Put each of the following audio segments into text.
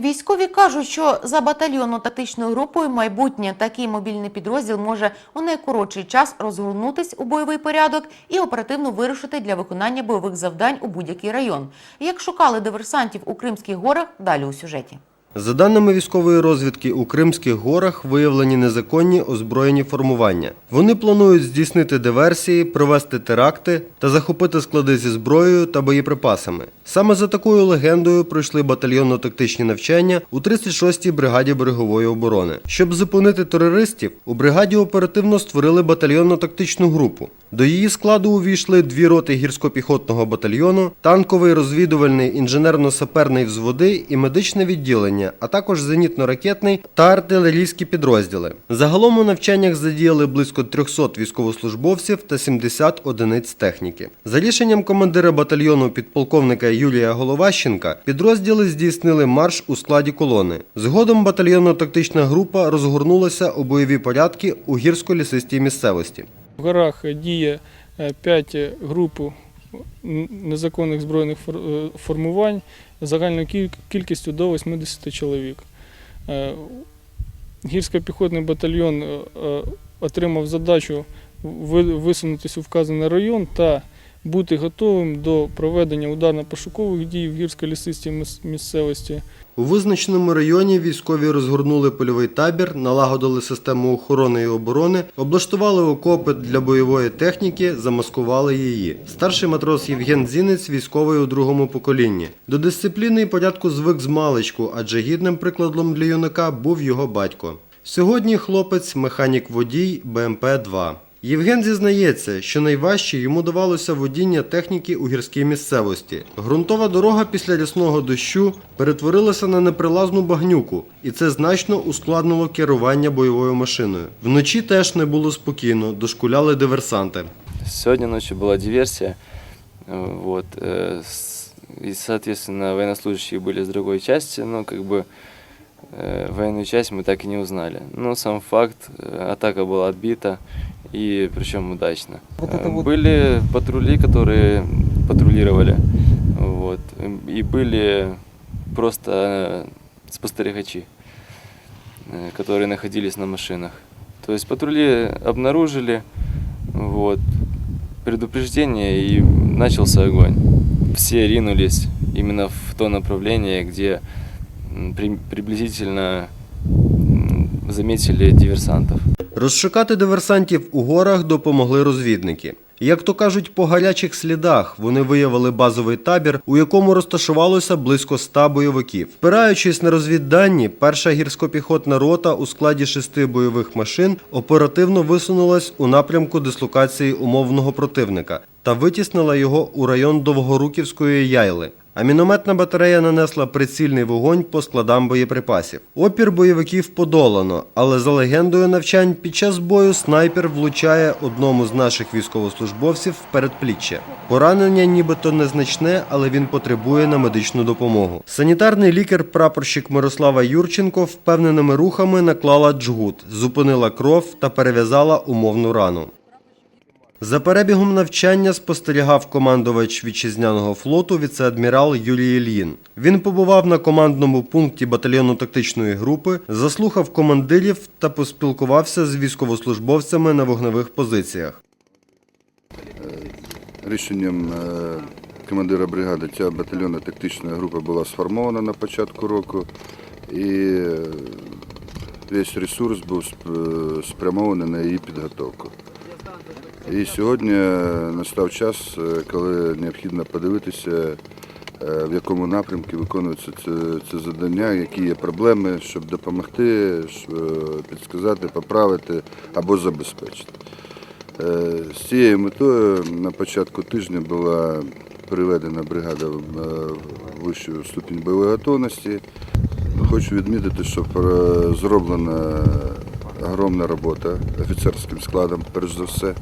Військові кажуть, що за батальйонно-тактичною групою майбутнє такий мобільний підрозділ може у найкоротший час розгорнутись у бойовий порядок і оперативно вирушити для виконання бойових завдань у будь-який район. Як шукали диверсантів у Кримських горах, далі у сюжеті. За даними військової розвідки, у Кримських горах виявлені незаконні озброєні формування. Вони планують здійснити диверсії, провести теракти та захопити склади зі зброєю та боєприпасами. Саме за такою легендою пройшли батальйонно-тактичні навчання у 36-й бригаді берегової оборони. Щоб зупинити терористів, у бригаді оперативно створили батальйонно-тактичну групу. До її складу увійшли дві роти гірсько-піхотного батальйону, танковий розвідувальний інженерно-саперний взводи і медичне відділення, а також зенітно-ракетний та артилерійські підрозділи. Загалом у навчаннях задіяли близько 300 військовослужбовців та 70 одиниць техніки. За рішенням командира батальйону підполковника Юлія Головащенка, підрозділи здійснили марш у складі колони. Згодом батальйонно-тактична група розгорнулася у бойові порядки у гірсько-лісистій місцевості. В горах діє 5 груп незаконних збройних е, формувань загальною кількістю до 80 чоловік. Е, Гірсько-піхотний батальйон е, е, отримав задачу ви- висунутися у вказаний район та бути готовим до проведення ударно-пошукових дій в гірсько-лісистій місцевості. У визначеному районі військові розгорнули польовий табір, налагодили систему охорони і оборони, облаштували окопи для бойової техніки, замаскували її. Старший матрос Євген Зінець військовий у другому поколінні. До дисципліни і порядку звик з маличку, адже гідним прикладом для юнака був його батько. Сьогодні хлопець механік водій БМП-2. Євген зізнається, що найважче йому давалося водіння техніки у гірській місцевості. Грунтова дорога після рясного дощу перетворилася на неприлазну багнюку, і це значно ускладнило керування бойовою машиною. Вночі теж не було спокійно, дошкуляли диверсанти. Сегодня ночью была диверсия, э, вот, э, с- и, соответственно, военнослужащие были с другой части, но как бы э, военную часть мы так и не узнали. Но сам факт, э, атака была отбита, и причем удачно. Э, Были патрули, которые патрулировали, вот, и были просто э, спостерегачи, э, которые находились на машинах. То есть патрули обнаружили, вот, предупреждение и начался огонь. Все ринулись именно в то направление, где при- приблизительно заметили диверсантов. Розшукати диверсантів у горах допомогли розвідники. Як то кажуть, по гарячих слідах вони виявили базовий табір, у якому розташувалося близько ста бойовиків. Спираючись на розвіддані, перша гірсько-піхотна рота у складі шести бойових машин оперативно висунулась у напрямку дислокації умовного противника та витіснила його у район Довгоруківської яйли. А мінометна батарея нанесла прицільний вогонь по складам боєприпасів. Опір бойовиків подолано, але за легендою навчань під час бою снайпер влучає одному з наших військовослужбовців в передпліччя. Поранення нібито незначне, але він потребує на медичну допомогу. Санітарний лікар-прапорщик Мирослава Юрченко впевненими рухами наклала джгут, зупинила кров та перев'язала умовну рану. За перебігом навчання спостерігав командувач вітчизняного флоту віце-адмірал Юрій Ільїн. Він побував на командному пункті батальйону тактичної групи, заслухав командирів та поспілкувався з військовослужбовцями на вогневих позиціях. Рішенням е, командира бригади ця батальйонна тактична група була сформована на початку року, і е, весь ресурс був спрямований на її підготовку. І сьогодні настав час, е, коли необхідно подивитися, е, в якому напрямку виконується це, це завдання, які є проблеми, щоб допомогти, щоб, е, підсказати, поправити або забезпечити. Е, З цією метою на початку тижня була переведена бригада в е, вищу ступінь бойової готовності. Хочу відмітити, що зроблена огромна робота офіцерським складом, перш за все.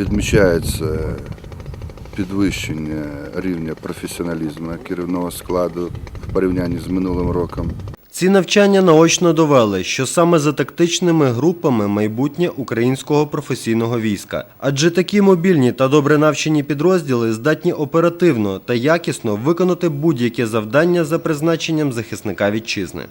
Відмічається підвищення рівня професіоналізму керівного складу в порівнянні з минулим роком. Ці навчання наочно довели, що саме за тактичними групами майбутнє українського професійного війська. Адже такі мобільні та добре навчені підрозділи здатні оперативно та якісно виконати будь-яке завдання за призначенням захисника вітчизни.